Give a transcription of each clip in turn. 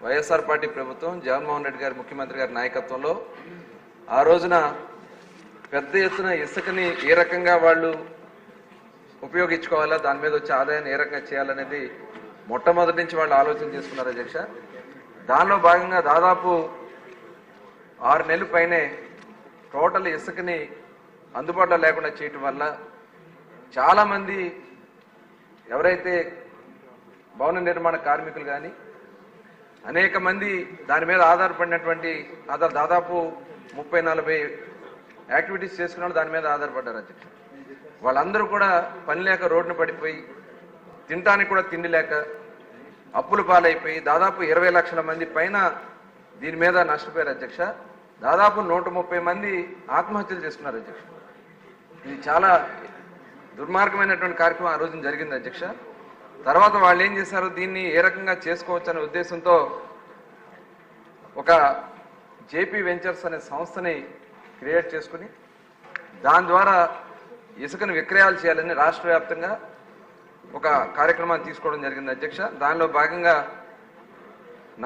YSR party ప్రభుత్వం జగన్మోహన్ రెడ్డి గారి ముఖ్యమంత్రి గారి నాయకత్వంలో ఆ రోజున పెద్ద ఎత్తున ఇసుకని ఏ రకంగా వాళ్ళు ఉపయోగించుకోవాలా దాని మీద వచ్చే ఆదాయాన్ని ఏ రకంగా చేయాలనేది మొట్టమొదటి నుంచి వాళ్ళు ఆలోచన చేసుకున్నారు అధ్యక్ష. దానిలో భాగంగా దాదాపు ఆరు నెలల పైనే టోటల్ ఇసుకని అందుబాటులో లేకుండా చేయటం వల్ల చాలామంది ఎవరైతే భవన నిర్మాణ కార్మికులు కానీ అనేక మంది దాని మీద ఆధారపడినటువంటి ఆధార్ దాదాపు ముప్పై నలభై యాక్టివిటీస్ చేసుకున్న దాని మీద ఆధారపడ్డారు అధ్యక్ష. వాళ్ళందరూ కూడా పని లేక రోడ్డున పడిపోయి తినడానికి కూడా తిండి లేక అప్పులు పాలైపోయి దాదాపు ఇరవై లక్షల మంది పైన దీని మీద నష్టపోయారు అధ్యక్ష. దాదాపు నూట ముప్పై మంది ఆత్మహత్యలు చేసుకున్నారు అధ్యక్ష. ఇది చాలా దుర్మార్గమైనటువంటి కార్యక్రమం ఆ రోజున జరిగింది అధ్యక్ష. తర్వాత వాళ్ళు ఏం చేశారు? దీన్ని ఏ రకంగా చేసుకోవచ్చు అనే ఉద్దేశంతో ఒక జేపీ వెంచర్స్ అనే సంస్థని క్రియేట్ చేసుకుని దాని ద్వారా ఇసుకను విక్రయాలు చేయాలని రాష్ట్ర వ్యాప్తంగా ఒక కార్యక్రమాన్ని తీసుకోవడం జరిగింది అధ్యక్ష. దానిలో భాగంగా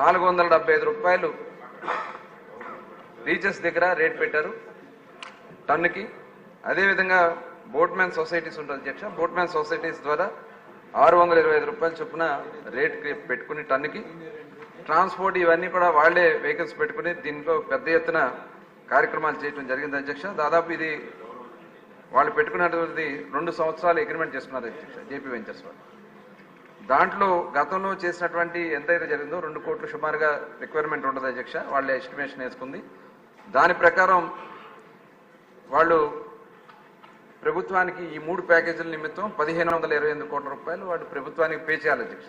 నాలుగు వందల డెబ్బై ఐదు రూపాయలు రీచెస్ దగ్గర రేట్ పెట్టారు టన్నుకి. అదేవిధంగా బోట్మ్యాన్ సొసైటీస్ ఉంటుంది అధ్యక్ష. బోట్మ్యాన్ సొసైటీస్ ద్వారా ఆరు వందల ఇరవై ఐదు రూపాయలు చొప్పున రేట్ పెట్టుకుని టన్నుకి. ట్రాన్స్పోర్ట్ ఇవన్నీ కూడా వాళ్ళే వెహికల్స్ పెట్టుకుని దీంట్లో పెద్ద ఎత్తున కార్యక్రమాలు చేయడం జరిగింది అధ్యక్ష. దాదాపు ఇది వాళ్ళు పెట్టుకున్నటువంటి రెండు సంవత్సరాలు అగ్రిమెంట్ చేసుకున్నారు అధ్యక్ష జేపీ వెంచర్స్ వాళ్ళు. దాంట్లో గతంలో చేసినటువంటి ఎంతైతే జరిగిందో రెండు కోట్లు సుమారుగా రిక్వైర్మెంట్ ఉంటుంది అధ్యక్ష వాళ్ళ ఎస్టిమేషన్ వేసుకుంది. దాని ప్రకారం వాళ్ళు ప్రభుత్వానికి ఈ మూడు ప్యాకేజీల నిమిత్తం పదిహేను వందల ఇరవై ఎనిమిది కోట్ల రూపాయలు వాటి ప్రభుత్వానికి పే చేయాలి అధ్యక్ష.